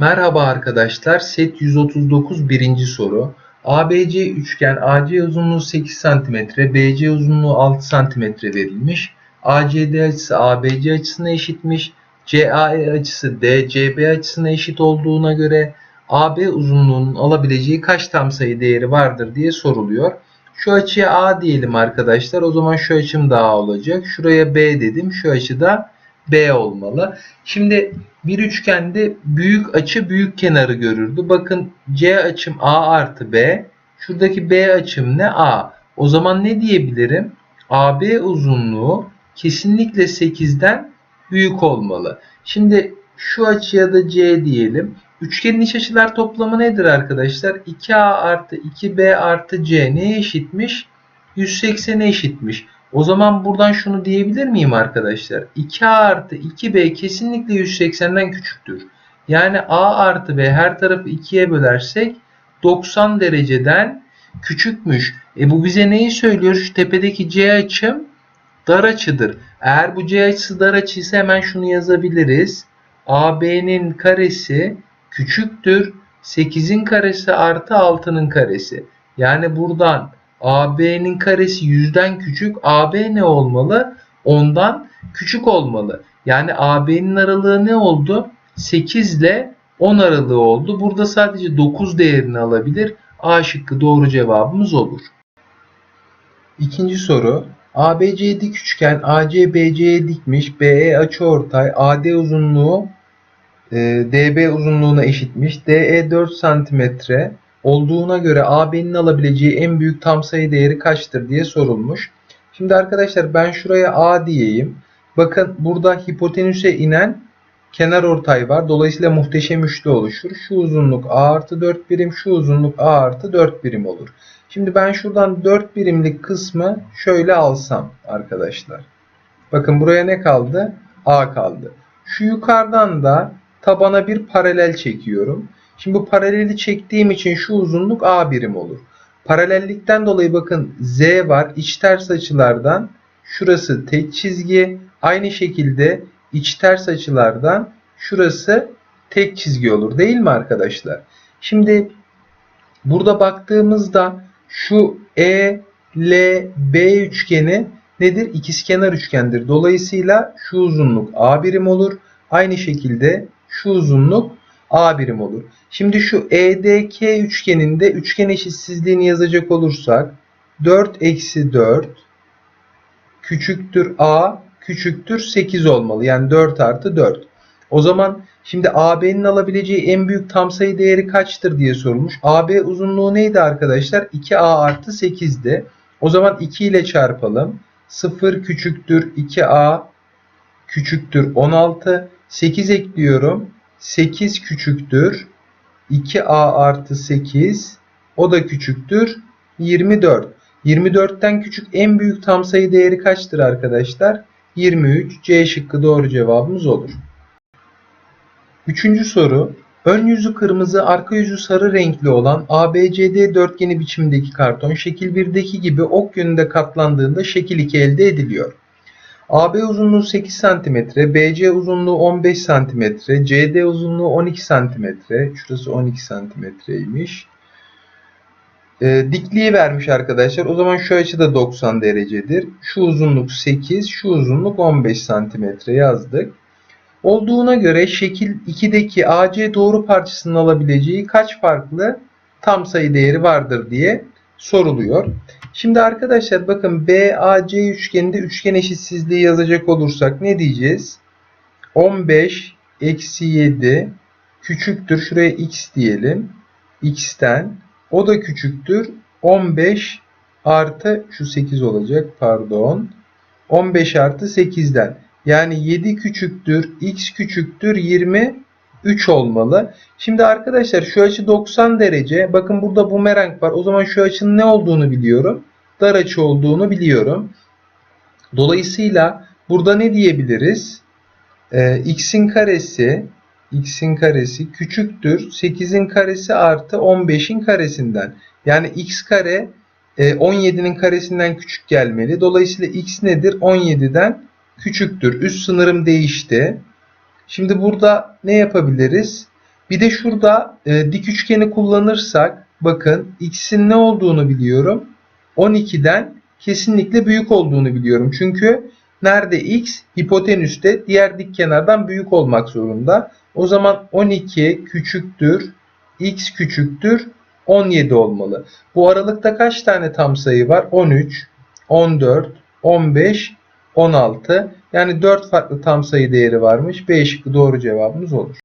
Merhaba arkadaşlar. Set 139 birinci soru. ABC üçgen AC uzunluğu 8 cm, BC uzunluğu 6 cm verilmiş. ACD açısı ABC açısına eşitmiş. CAE açısı DCB açısına eşit olduğuna göre AB uzunluğunun alabileceği kaç tam sayı değeri vardır diye soruluyor. Şu açıya A diyelim arkadaşlar. O zaman şu açım da A olacak. Şuraya B dedim. Şu açı da B olmalı. Şimdi bir üçgende büyük açı büyük kenarı görürdü. Bakın C açım A artı B. Şuradaki B açım ne? A. O zaman ne diyebilirim? AB uzunluğu kesinlikle 8'den büyük olmalı. Şimdi şu açıya da C diyelim. Üçgenin iç açılar toplamı nedir arkadaşlar? 2A artı 2B artı C neye eşitmiş? 180'e eşitmiş. O zaman buradan şunu diyebilir miyim arkadaşlar? 2A artı 2B kesinlikle 180'den küçüktür. Yani A artı B her tarafı 2'ye bölersek 90 dereceden küçükmüş. E bu bize neyi söylüyor? Şu tepedeki C açım dar açıdır. Eğer bu C açısı dar açıysa hemen şunu yazabiliriz. AB'nin karesi küçüktür. 8'in karesi artı 6'nın karesi. Yani buradan AB'nin karesi 100'den küçük. AB ne olmalı? 10'dan küçük olmalı. Yani AB'nin aralığı ne oldu? 8 ile 10 aralığı oldu. Burada sadece 9 değerini alabilir. A şıkkı doğru cevabımız olur. İkinci soru. ABC dik üçgen AC BC'ye dikmiş. BE açıortay. AD uzunluğu e, DB uzunluğuna eşitmiş. DE 4 cm olduğuna göre AB'nin alabileceği en büyük tam sayı değeri kaçtır diye sorulmuş. Şimdi arkadaşlar ben şuraya A diyeyim. Bakın burada hipotenüse inen kenar ortay var. Dolayısıyla muhteşem üçlü oluşur. Şu uzunluk A artı 4 birim, şu uzunluk A artı 4 birim olur. Şimdi ben şuradan 4 birimlik kısmı şöyle alsam arkadaşlar. Bakın buraya ne kaldı? A kaldı. Şu yukarıdan da tabana bir paralel çekiyorum. Şimdi bu paraleli çektiğim için şu uzunluk A birim olur. Paralellikten dolayı bakın Z var. İç ters açılardan şurası tek çizgi. Aynı şekilde iç ters açılardan şurası tek çizgi olur değil mi arkadaşlar? Şimdi burada baktığımızda şu E, L, B üçgeni nedir? İkizkenar üçgendir. Dolayısıyla şu uzunluk A birim olur. Aynı şekilde şu uzunluk A birim olur. Şimdi şu EDK üçgeninde üçgen eşitsizliğini yazacak olursak 4 eksi 4 küçüktür A küçüktür 8 olmalı. Yani 4 artı 4. O zaman şimdi AB'nin alabileceği en büyük tam sayı değeri kaçtır diye sorulmuş. AB uzunluğu neydi arkadaşlar? 2A artı 8'di. O zaman 2 ile çarpalım. 0 küçüktür 2A küçüktür 16. 8 ekliyorum. 8 küçüktür 2A artı 8 o da küçüktür 24. 24'ten küçük en büyük tam sayı değeri kaçtır arkadaşlar? 23. C şıkkı doğru cevabımız olur. Üçüncü soru. Ön yüzü kırmızı, arka yüzü sarı renkli olan ABCD dörtgeni biçimindeki karton şekil 1'deki gibi ok yönünde katlandığında şekil 2 elde ediliyor. AB uzunluğu 8 cm, BC uzunluğu 15 cm, CD uzunluğu 12 cm. Şurası 12 cm'ymiş. E, dikliği vermiş arkadaşlar. O zaman şu açı da 90 derecedir. Şu uzunluk 8, şu uzunluk 15 cm yazdık. Olduğuna göre şekil 2'deki AC doğru parçasının alabileceği kaç farklı tam sayı değeri vardır diye soruluyor. Şimdi arkadaşlar bakın BAC üçgeninde üçgen eşitsizliği yazacak olursak ne diyeceğiz? 15 eksi 7 küçüktür. Şuraya x diyelim. x'ten. O da küçüktür. 15 artı şu 8 olacak pardon. 15 artı 8'den. Yani 7 küçüktür. x küçüktür. 23 olmalı. Şimdi arkadaşlar şu açı 90 derece. Bakın burada bumerang var. O zaman şu açının ne olduğunu biliyorum. Dar açı olduğunu biliyorum. Dolayısıyla burada ne diyebiliriz? Ee, x'in karesi x'in karesi küçüktür 8'in karesi artı 15'in karesinden. Yani x kare 17'nin e, karesinden küçük gelmeli. Dolayısıyla x nedir? 17'den küçüktür. Üst sınırım değişti. Şimdi burada ne yapabiliriz? Bir de şurada e, dik üçgeni kullanırsak bakın x'in ne olduğunu biliyorum. 12'den kesinlikle büyük olduğunu biliyorum. Çünkü nerede x hipotenüste diğer dik kenardan büyük olmak zorunda. O zaman 12 küçüktür x küçüktür 17 olmalı. Bu aralıkta kaç tane tam sayı var? 13, 14, 15, 16. Yani 4 farklı tam sayı değeri varmış. B şıkkı doğru cevabımız olur.